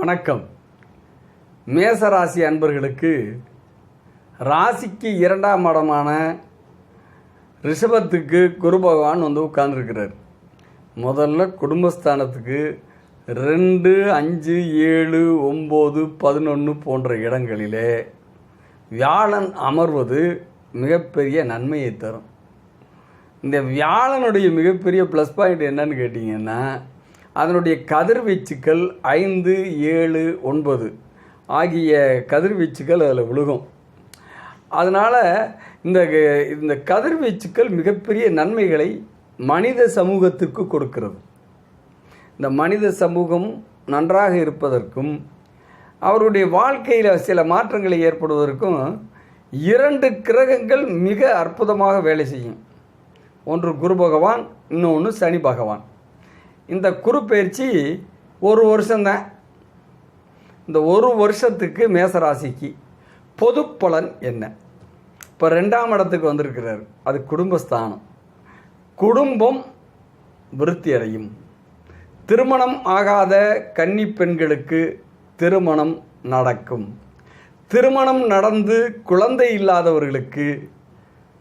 வணக்கம். மேசராசி அன்பர்களுக்கு ராசிக்கு இரண்டாம் இடமான ரிஷபத்துக்கு குரு பகவான் வந்து உட்கார்ந்துருக்கிறார். முதல்ல குடும்பஸ்தானத்துக்கு ரெண்டு அஞ்சு ஏழு ஒம்பது பதினொன்று போன்ற இடங்களிலே வியாழன் அமர்வது மிகப்பெரிய நன்மையை தரும். இந்த வியாழனுடைய மிகப்பெரிய ப்ளஸ் பாயிண்ட் என்னன்னு கேட்டிங்கன்னா அதனுடைய கதிர்வீச்சுக்கள் ஐந்து ஏழு ஒன்பது. ஆகிய கதிர்வீச்சுக்கள் அதில் விழுகும். அதனால் இந்த இந்த கதிர்வீச்சுக்கள் மிகப்பெரிய நன்மைகளை மனித சமூகத்திற்கு கொடுக்கிறது. இந்த மனித சமூகம் நன்றாக இருப்பதற்கும் அவருடைய வாழ்க்கையில் சில மாற்றங்களை ஏற்படுவதற்கும் இரண்டு கிரகங்கள் மிக அற்புதமாக வேலை செய்யும். ஒன்று குரு பகவான் இன்னொன்று சனி பகவான். இந்த குரு பயிற்சி ஒரு வருஷம்தான். இந்த ஒரு வருஷத்துக்கு மேசராசிக்கு பொது பலன் என்ன? இப்போ ரெண்டாம் இடத்துக்கு வந்திருக்கிறார். அது குடும்பஸ்தானம். குடும்பம் விருத்தி அடையும். திருமணம் ஆகாத கன்னி பெண்களுக்கு திருமணம் நடக்கும். திருமணம் நடந்து குழந்தை இல்லாதவர்களுக்கு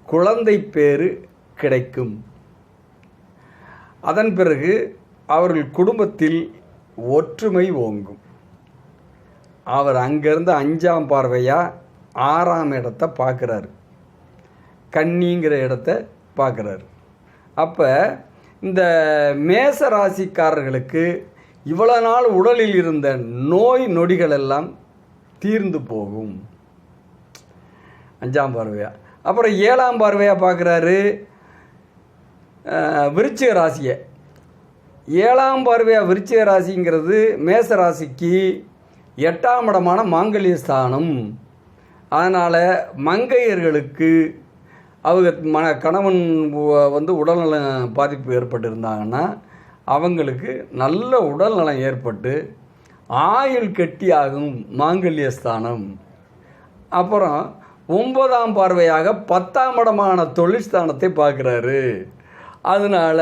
குழந்தை பேறு கிடைக்கும். அதன் பிறகு அவர்கள் குடும்பத்தில் ஒற்றுமை ஓங்கும். அவர் அங்கேருந்து அஞ்சாம் பார்வையாக ஆறாம் இடத்த பார்க்குறாரு. கன்னிங்கிற இடத்த பார்க்குறாரு. அப்போ இந்த மேச ராசிக்காரர்களுக்கு இவ்வளோ நாள் உடலில் இருந்த நோய் நொடிகள் எல்லாம் தீர்ந்து போகும். அஞ்சாம் பார்வையாக அப்புறம் ஏழாம் பார்வையாக பார்க்குறாரு விருச்சிக ராசியை. ஏழாம் பார்வையாக விருச்சிக ராசிங்கிறது மேச ராசிக்கு எட்டாம் இடமான மாங்கல்ய ஸ்தானம். அதனால் மங்கையர்களுக்கு அவங்க மன கணவன் வந்து உடல்நல பாதிப்பு ஏற்பட்டிருந்தாங்கன்னா அவங்களுக்கு நல்ல உடல்நலம் ஏற்பட்டு ஆயுள் கெட்டியாகும் மாங்கல்ய ஸ்தானம். அப்புறம் ஒன்பதாம் பார்வையாக பத்தாம் இடமான தொழிற்ஸ்தானத்தை பார்க்குறாரு. அதனால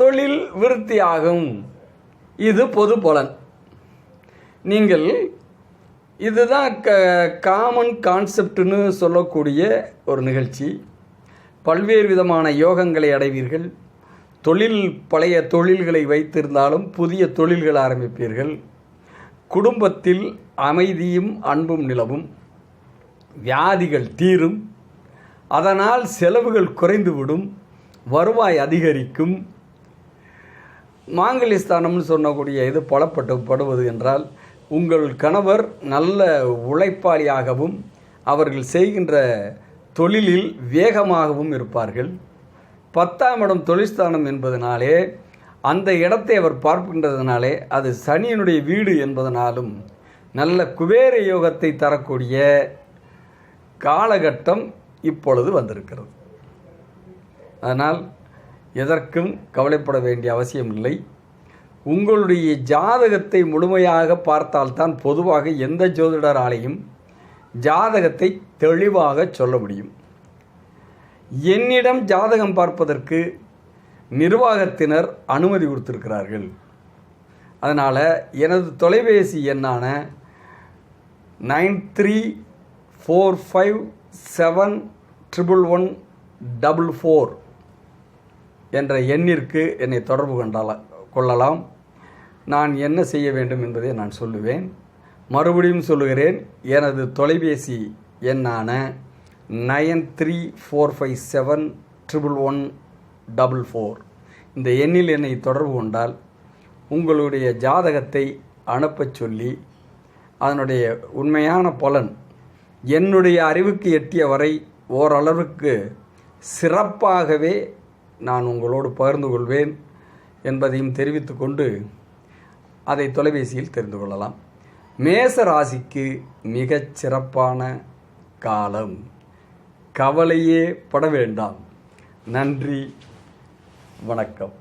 தொழில் விருத்தியாகும். இது பொது பலன். நீங்கள் இதுதான் க காமன் கான்செப்ட்னு சொல்லக்கூடிய ஒரு நிகழ்ச்சி. பல்வேறு விதமான யோகங்களை அடைவீர்கள். தொழில் பழைய தொழில்களை வைத்திருந்தாலும் புதிய தொழில்கள் ஆரம்பிப்பீர்கள். குடும்பத்தில் அமைதியும் அன்பும் நிலவும். வியாதிகள் தீரும். அதனால் செலவுகள் குறைந்துவிடும். வருவாய் அதிகரிக்கும். மாங்கல்யஸ்தானம்னு சொன்னக்கூடிய இது பலப்பட்டு படுவது என்றால் உங்கள் கணவர் நல்ல உழைப்பாளியாகவும் அவர்கள் செய்கின்ற தொழிலில் வேகமாகவும் இருப்பார்கள். பத்தாம் இடம் தொழில்ஸ்தானம் என்பதனாலே அந்த இடத்தை அவர் பார்க்கின்றதுனாலே அது சனியினுடைய வீடு என்பதனாலும் நல்ல குபேர யோகத்தை தரக்கூடிய காலகட்டம் இப்பொழுது வந்திருக்கிறது. அதனால் எதற்கும் கவலைப்பட வேண்டிய அவசியம் இல்லை. உங்களுடைய ஜாதகத்தை முழுமையாக பார்த்தால்தான் பொதுவாக எந்த ஜோதிடராலையும் ஜாதகத்தை தெளிவாக சொல்ல முடியும். என்னிடம் ஜாதகம் பார்ப்பதற்கு நிர்வாகத்தினர் அனுமதி கொடுத்திருக்கிறார்கள். அதனால் எனது தொலைபேசி எண்ணான nine three four five seven triple one double four என்ற எண்ணிற்கு என்னை தொடர்பு கொண்டால கொள்ளலாம். நான் என்ன செய்ய வேண்டும் என்பதை நான் சொல்லுவேன். மறுபடியும் சொல்லுகிறேன். எனது தொலைபேசி எண்ணான nine three four five seven triple one double four. இந்த எண்ணில் என்னை தொடர்பு கொண்டால் உங்களுடைய ஜாதகத்தை அனுப்பச் சொல்லி அதனுடைய உண்மையான பலன் என்னுடைய அறிவுக்கு எட்டிய வரை ஓரளவுக்கு சிறப்பாகவே நான் உங்களோடு பகிர்ந்து கொள்வேன் என்பதையும் தெரிவித்துக்கொண்டு அதை தொலைபேசியில் தெரிந்து கொள்ளலாம். மேச ராசிக்கு மிகச் சிறப்பான காலம். கவலையே பட வேண்டாம். நன்றி. வணக்கம்.